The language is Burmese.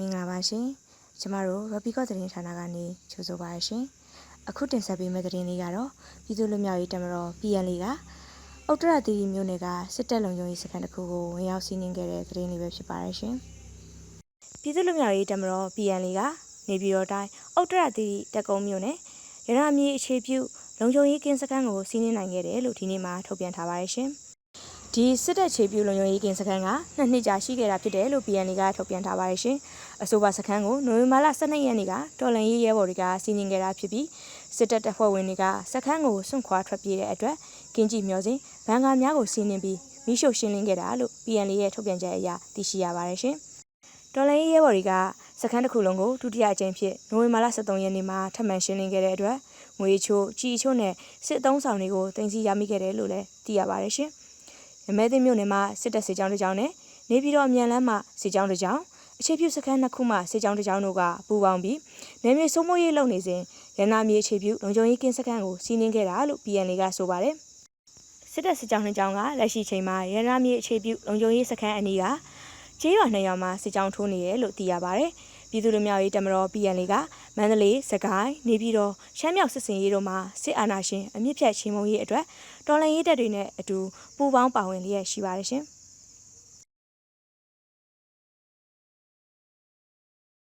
မင်္ဂလာပါရှင်ကျမတို့ရပီကော့သတင်းဌာနကနေကြိုဆိုပါရရှင်အခုတင်ဆက်ပေးမယ့်သတင်းလေးကတော့ပြည်သူ့လူမျိုးရေးတမတော် PN လေးကဥတ္တရသီရီမြို့နယ်ကစစ်တပ်လုံခြုံရေးစခန်းတစ်ခုကိုဝင်ရောက်စီးနင်းခဲ့တဲ့သတင်းလေးပဲဖြစ်ပါရရှင်ပြည်သူ့လူမျိုးရေးတမတော် PN လေးကနေပြည်တော်တိုင်းဥတ္တရသီရီတက်ကုန်းမြို့နယ်ရရမြေအခြေပြုလုံခြုံရေးကင်းစခန်းကိုစီးနင်းနိုင်ခဲ့တယ်လို့ဒီနေ့မှထုတ်ပြန်ထားပါရရှင် ဒီစစ်တပ်ခြေပြုလုံခြုံရေးကင်းစခန်းကနှစ်နှစ်ကြာရှိခဲ့တာဖြစ်တယ်လို့ PN ကထုတ်ပြန်ထားပါတယ်ရှင်။အဆိုပါစခန်းကိုနိုဝင်ဘာလ12ရက်နေ့ကတော်လန်ရေးရဲဘော်တွေကစီးနင်းခဲ့တာဖြစ်ပြီးစစ်တပ်တပ်ဖွဲ့ဝင်တွေကစခန်းကိုစွန့်ခွာထွက်ပြေးတဲ့အတွက်ကင်းကြည့်မျောစဉ်ဗန်ကာများကိုစီးနင်းပြီးမိရှုရှင်းလင်းခဲ့တာလို့ PN ရဲ့ထုတ်ပြန်ချက်အရသိရှိရပါတယ်ရှင်။တော်လန်ရေးရဲဘော်တွေကစခန်းတစ်ခုလုံးကိုဒုတိယအကြိမ်ဖြစ်နိုဝင်ဘာလ23ရက်နေ့မှာထပ်မံရှင်းလင်းခဲ့တဲ့အတွက်ငွေချိုးကြီးချိုးနဲ့စစ်အုံဆောင်တွေကိုတင်စီရမိခဲ့တယ်လို့လည်းသိရပါတယ်ရှင်။ ရမဲသိမ်းမြို့နယ်မှာစစ်တပ်စစ်ကြောင်းတစ်ကြောင်းနဲ့နေပြည်တော်အမြန်လမ်းမှာစစ်ကြောင်းတစ်ကြောင်းအခြေပြုစခန်းနှစ်ခုမှစစ်ကြောင်းတစ်ကြောင်းတို့ကပူးပေါင်းပြီးနယ်မြေစိုးမိုးရေးလုပ်နေစဉ်ရန်နာမြေအခြေပြုလုံခြုံရေးကင်းစခန်းကိုစီးနင်းခဲ့တာလို့ PNL ကဆိုပါတယ်စစ်တပ်စစ်ကြောင်းနှစ်ကြောင်းကလက်ရှိချိန်မှာရန်နာမြေအခြေပြုလုံခြုံရေးစခန်းအနီးကကျေးရွာနှစ်ရွာမှာစစ်ကြောင်းထိုးနေတယ်လို့သိရပါတယ်ပြည်သူ့လူမျိုးရေးတမတော် PNL က မန္တလေး၊စကိုင်း၊နေပြည်တော်၊ရှမ်းမြောက်စစ်စင်ရေးတို့မှာစစ်အာဏာရှင်အမြင့်ဖြတ်ချင်းမုံရေးအတွက်တော်လှန်ရေးတပ်တွေနဲ့အတူပူးပေါင်းပါဝင်လျက်ရှိပါတယ်ရှင်။